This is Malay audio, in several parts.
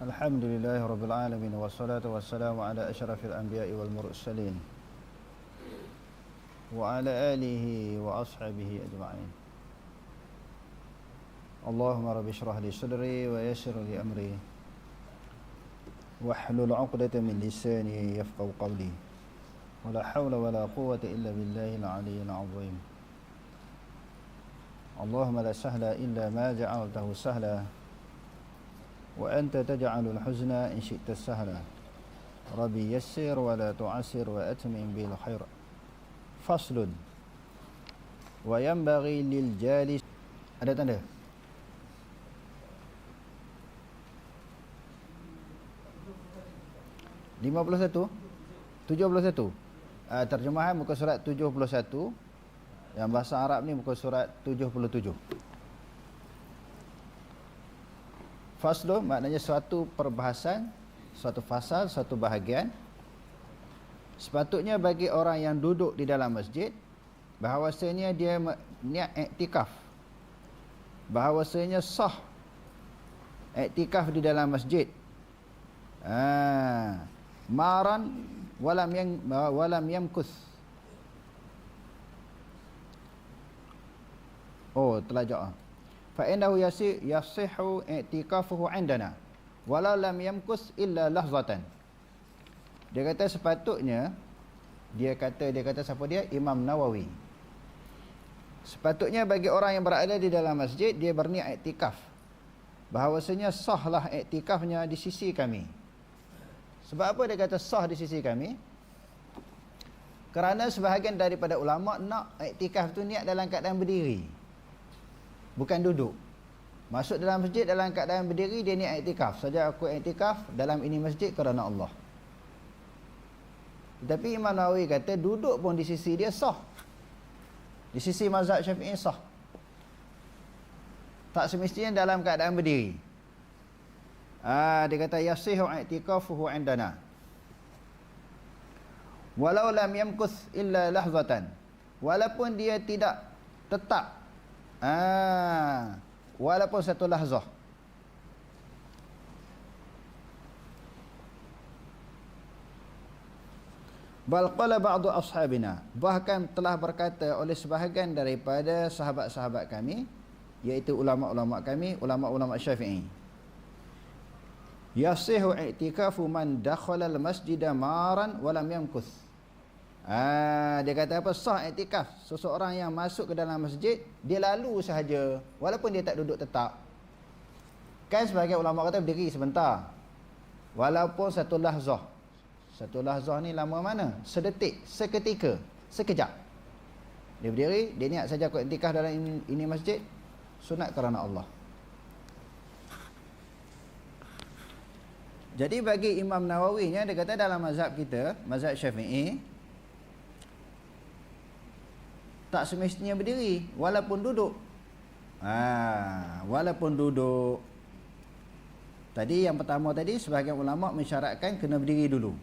الحمد لله رب العالمين والصلاة والسلام على أشرف الأنبياء والمرسلين وعلى آله وأصحابه أجمعين. اللهم رب اشرح لي صدري ويسر لي أمري واحلل عقدة من لساني يفقه قولي. ولا حول ولا قوة إلا بالله العلي العظيم. اللهم لا سهل إلا ما جعلته سهلا. وأنت تجعل الحزن إن شئت سهلا ربي يسر ولا تعسر وأتمم بالخير فصل وينبغي للجالس ada tanda lima puluh satu tujuh puluh satu ah, terjemahan muka surat tujuh puluh satu yang bahasa Arab ni muka surat tujuh puluh tujuh Faslu maknanya suatu perbahasan, suatu fasal, suatu bahagian. Sepatutnya bagi orang yang duduk di dalam masjid bahawasanya dia niat iktikaf. Bahawasanya sah iktikaf di dalam masjid. Ha, maran walam yang walam yamkus. Oh, telah jawab fa innahu yasi yasihu i'tikafuhu indana walau lam yamkus illa lahzatan dia kata sepatutnya dia kata dia kata siapa dia? Imam Nawawi. Sepatutnya bagi orang yang berada di dalam masjid dia berniat i'tikaf. Bahawasanya sahlah i'tikafnya di sisi kami. Sebab apa dia kata sah di sisi kami? Kerana sebahagian daripada ulama nak i'tikaf tu niat dalam keadaan berdiri bukan duduk. Masuk dalam masjid dalam keadaan berdiri dia ni iktikaf saja aku iktikaf dalam ini masjid kerana Allah. Tetapi Imam Nawawi kata duduk pun di sisi dia sah. Di sisi mazhab syafi'i sah. Tak semestinya dalam keadaan berdiri. Ah dia kata yasihu i'tikafuhu indana. Walau lam yamkus illa lahzatan. Walaupun dia tidak tetap Ah, walaupun satu lahzah. Bal qala ba'du ashabina. Bahkan telah berkata oleh sebahagian daripada sahabat-sahabat kami iaitu ulama-ulama kami ulama-ulama Syafi'i. Yasihu i'tikafu man dakhala al-masjid maran wa lam yamkuth Ah, dia kata apa? Sah iktikaf seseorang yang masuk ke dalam masjid dia lalu sahaja walaupun dia tak duduk tetap. Kan sebagai ulama kata berdiri sebentar. Walaupun satu lahzah. Satu lahzah ni lama mana? Sedetik seketika sekejap. Dia berdiri dia niat saja aku iktikaf dalam ini, ini masjid sunat kerana Allah. Jadi bagi Imam Nawawi dia kata dalam mazhab kita mazhab Syafi'i tak semestinya berdiri walaupun duduk. Ha, walaupun duduk. Tadi yang pertama tadi sebahagian ulama mensyaratkan kena berdiri dulu.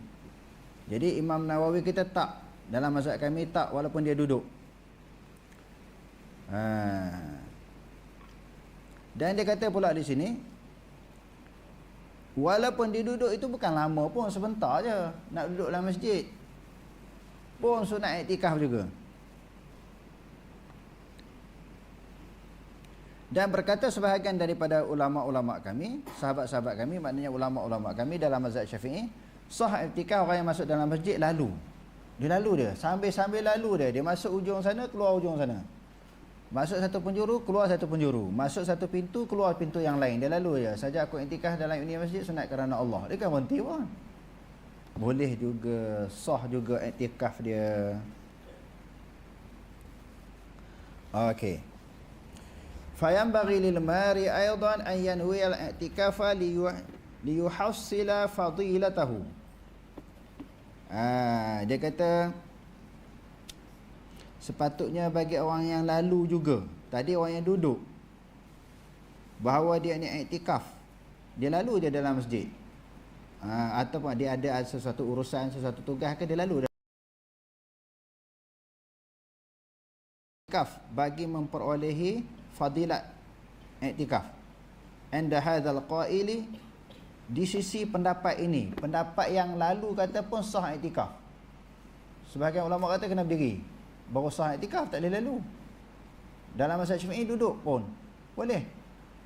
Jadi Imam Nawawi kita tak dalam mazhab kami tak walaupun dia duduk. Ha. dan dia kata pula di sini walaupun dia duduk itu bukan lama pun sebentar je nak duduk dalam masjid. Pun sunat iktikaf juga Dan berkata sebahagian daripada ulama-ulama kami, sahabat-sahabat kami, maknanya ulama-ulama kami dalam mazhab syafi'i, sah iktikaf orang yang masuk dalam masjid lalu. Dia lalu dia, sambil-sambil lalu dia. Dia masuk ujung sana, keluar ujung sana. Masuk satu penjuru, keluar satu penjuru. Masuk satu pintu, keluar pintu yang lain. Dia lalu je. Saja aku iktikaf dalam ini masjid, sunat kerana Allah. Dia kan berhenti pun. Boleh juga, sah juga iktikaf dia. Okey. فينبغي للماري أيضا أن ينوي الاعتكاف ليحصل فضيلته ah, dia kata sepatutnya bagi orang yang lalu juga tadi orang yang duduk bahawa dia ni iktikaf dia lalu dia dalam masjid ah, ataupun dia ada sesuatu urusan sesuatu tugas ke dia lalu iktikaf bagi memperolehi fadilat i'tikaf. Anda hadzal qaili di sisi pendapat ini pendapat yang lalu kata pun sah iktikaf sebahagian ulama kata kena berdiri. Baru sah iktikaf tak boleh lalu. Dalam masa syafi'i duduk pun boleh.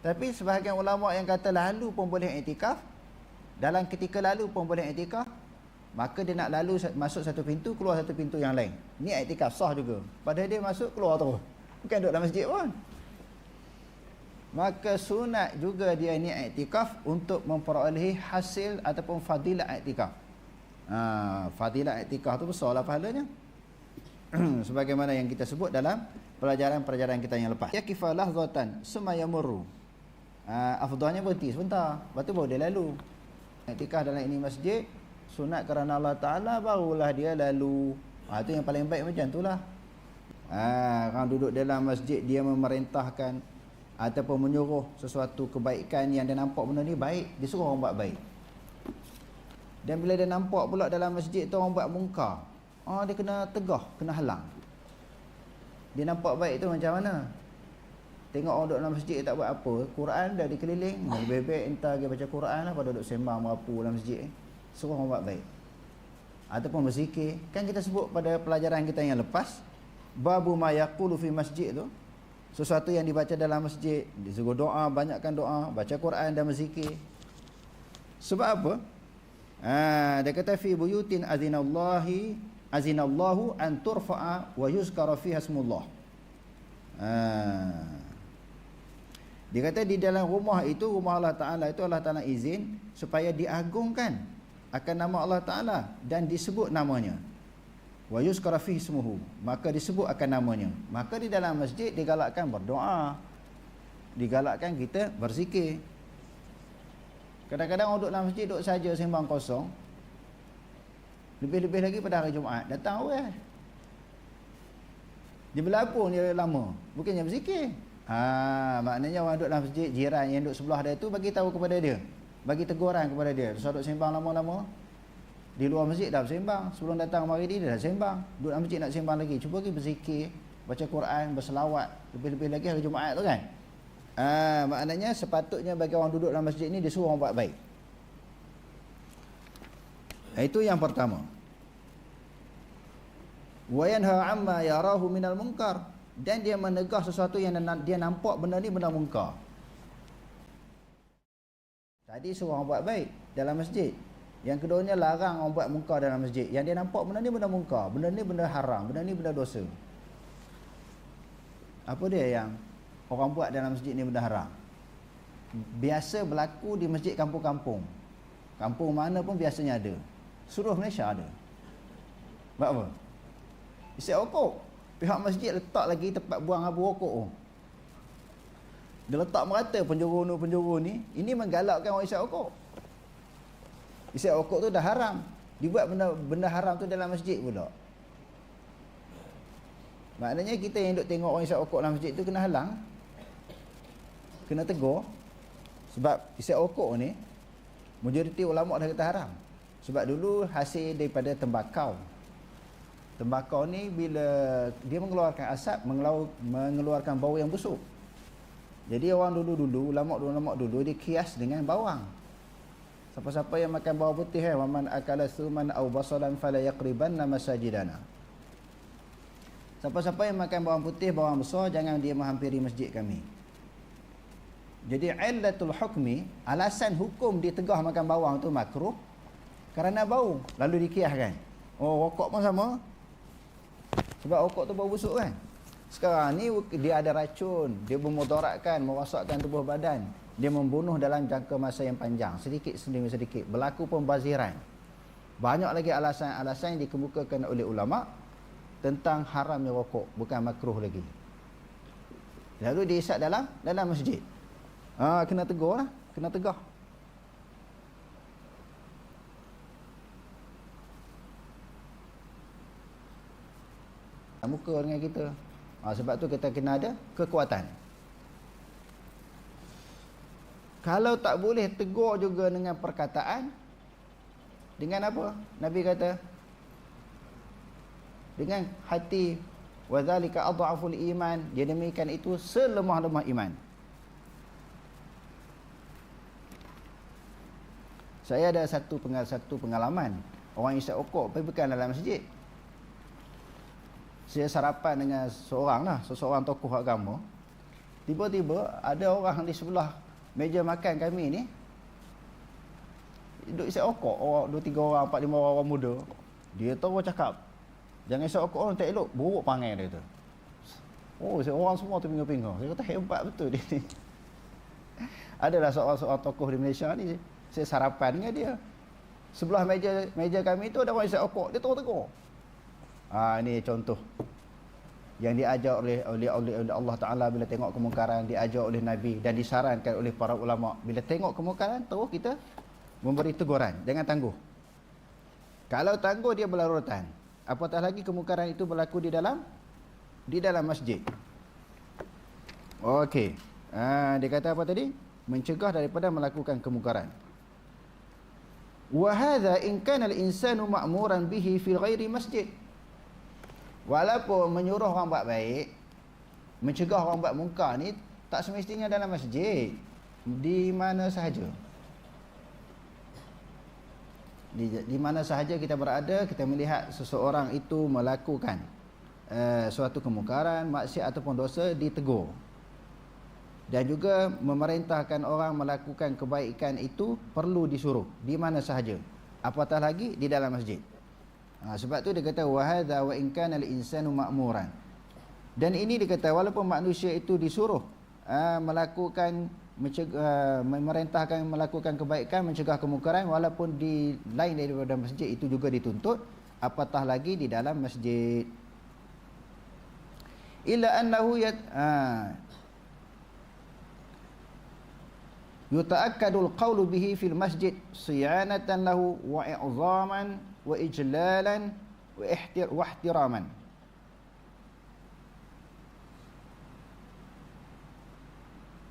Tapi sebahagian ulama yang kata lalu pun boleh iktikaf dalam ketika lalu pun boleh iktikaf maka dia nak lalu masuk satu pintu keluar satu pintu yang lain. Ni iktikaf sah juga. Padahal dia masuk keluar terus. Bukan duduk dalam masjid pun maka sunat juga dia ni iktikaf untuk memperolehi hasil ataupun fadilah iktikaf. Ha, fadilah iktikaf tu besar lah pahalanya. Sebagaimana yang kita sebut dalam pelajaran-pelajaran kita yang lepas. Ya kifalah zatan sumayamuru. Ha, afdalnya berhenti sebentar. Lepas tu baru dia lalu. Iktikaf dalam ini masjid. Sunat kerana Allah Ta'ala barulah dia lalu. Ha, itu yang paling baik macam tu lah. Ha, orang duduk dalam masjid dia memerintahkan ataupun menyuruh sesuatu kebaikan yang dia nampak benda ni baik dia suruh orang buat baik. Dan bila dia nampak pula dalam masjid tu orang buat mungkar oh, dia kena tegah kena halang. Dia nampak baik tu macam mana? Tengok orang duduk dalam masjid tak buat apa Quran dah dikeliling bebek entah dia baca Quran lah pada duduk sembang merapu dalam masjid suruh orang buat baik. Ataupun berzikir. Kan kita sebut pada pelajaran kita yang lepas babu ma yaqulu fi masjid tu sesuatu yang dibaca dalam masjid disuruh doa banyakkan doa baca Quran dan berzikir. Sebab apa? Ha, dia kata fi buyutin azinallahi azinallahu an turfa'a wa yuzkara fiha ismullah. Ha. dia kata di dalam rumah itu rumah Allah Ta'ala itu Allah Ta'ala izin supaya diagungkan akan nama Allah Ta'ala dan disebut namanya wa yuzkara fihi ismuhu. Maka disebut akan namanya. Maka di dalam masjid digalakkan berdoa. Digalakkan kita berzikir. Kadang-kadang orang duduk dalam masjid duduk saja sembang kosong. Lebih-lebih lagi pada hari Jumaat. Datang awal dia berlapun dia lama. Bukannya berzikir. Ha, maknanya orang duduk dalam masjid jiran yang duduk sebelah dia tu bagi tahu kepada dia. Bagi teguran kepada dia. So duduk sembang lama-lama di luar masjid dah bersembang. Sebelum datang mari dia dah sembang. Duduk dalam masjid nak sembang lagi. Cuba pergi berzikir baca Quran berselawat. Lebih-lebih lagi hari Jumaat tu kan? Ah maknanya sepatutnya bagi orang duduk dalam masjid ni dia suruh orang buat baik. Itu yang pertama. Wa yanha amma yarahu minal munkar. Dan dia menegah sesuatu yang dia nampak benda ni benda munkar. Tadi suruh orang buat baik dalam masjid yang keduanya larang orang buat muka dalam masjid. Yang dia nampak benda ni benda muka, benda ni benda haram, benda ni benda dosa. Apa dia yang orang buat dalam masjid ni benda haram? Biasa berlaku di masjid kampung-kampung. Kampung mana pun biasanya ada. Suruh Malaysia ada. Buat apa? Isi okok. Pihak masjid letak lagi tempat buang abu okok tu. Dia letak merata penjuru ni penjuru ni. Ini menggalakkan orang isi okok. Isi rokok tu dah haram. Dibuat benda benda haram tu dalam masjid pula. Maknanya kita yang duk tengok orang isap rokok dalam masjid tu kena halang. Kena tegur. Sebab isap rokok ni majoriti ulama dah kata haram. Sebab dulu hasil daripada tembakau. Tembakau ni bila dia mengeluarkan asap, mengeluarkan bau yang busuk. Jadi orang dulu-dulu, ulama-ulama dulu dia kias dengan bawang. Siapa-siapa yang makan bawang putih eh, waman akala suman au basalan fala yaqribanna masajidana. Siapa-siapa yang makan bawang putih, bawang besar jangan dia menghampiri masjid kami. Jadi illatul hukmi, alasan hukum ditegah makan bawang tu makruh kerana bau, lalu dikiaskan. Oh, rokok pun sama. Sebab rokok tu bau busuk kan. Sekarang ni dia ada racun, dia memudaratkan, merosakkan tubuh badan. Dia membunuh dalam jangka masa yang panjang. Sedikit demi sedikit. Berlaku pembaziran. Banyak lagi alasan-alasan yang dikemukakan oleh ulama tentang haramnya rokok. Bukan makruh lagi. Lalu diisap dalam dalam masjid. Ha, kena tegur lah. Kena tegah muka dengan kita ha, sebab tu kita kena ada kekuatan kalau tak boleh tegur juga dengan perkataan dengan apa? Nabi kata dengan hati wadzalika adhaful iman dia demikian itu selemah-lemah iman. Saya ada satu pengal satu pengalaman. Orang isap okok pergi bukan dalam masjid. Saya sarapan dengan seorang lah, seseorang tokoh agama. Tiba-tiba ada orang di sebelah meja makan kami ni duduk isap okok, orang dua tiga orang, empat lima orang, orang muda. Dia tahu cakap, jangan isap okok orang tak elok, buruk panggil dia tu. Oh, saya orang semua tu pinggir-pinggir. Saya kata hebat betul dia ni. Adalah seorang-seorang tokoh di Malaysia ni. Saya sarapan dengan dia. Sebelah meja meja kami tu ada orang isap okok. Dia tahu tegur. Ah ini contoh. Yang diajar oleh oleh oleh Allah Taala bila tengok kemungkaran diajar oleh Nabi dan disarankan oleh para ulama. Bila tengok kemungkaran terus kita memberi teguran. Jangan tangguh. Kalau tangguh dia berlarutan. Apatah lagi kemungkaran itu berlaku di dalam di dalam masjid. Okey. Ha, dia kata apa tadi? Mencegah daripada melakukan kemungkaran. Wa hadha in kana al insanu ma'muran bihi fi ghairi masjid Walaupun menyuruh orang buat baik, mencegah orang buat mungkar ni tak semestinya dalam masjid. Di mana sahaja. Di, di mana sahaja kita berada, kita melihat seseorang itu melakukan uh, suatu kemungkaran, maksiat ataupun dosa ditegur. Dan juga memerintahkan orang melakukan kebaikan itu perlu disuruh di mana sahaja. Apatah lagi di dalam masjid. Ha, sebab tu dia kata wahadha wa in kana al-insanu ma'muran. Dan ini dia kata walaupun manusia itu disuruh uh, melakukan uh, memerintahkan melakukan kebaikan mencegah kemungkaran walaupun di lain daripada masjid itu juga dituntut apatah lagi di dalam masjid illa annahu yat uh, yuta'akkadul qawlu bihi fil masjid siyanatan lahu wa i'zaman wa ihtiraman.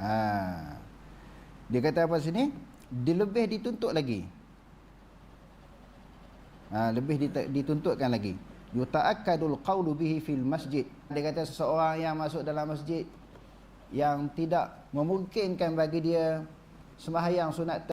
Ha. dia kata apa sini? Dia lebih dituntut lagi. Ha, lebih dituntutkan lagi. Yuta'akkadul qawlu bihi fil masjid. Dia kata seseorang yang masuk dalam masjid yang tidak memungkinkan bagi dia sembahyang sunat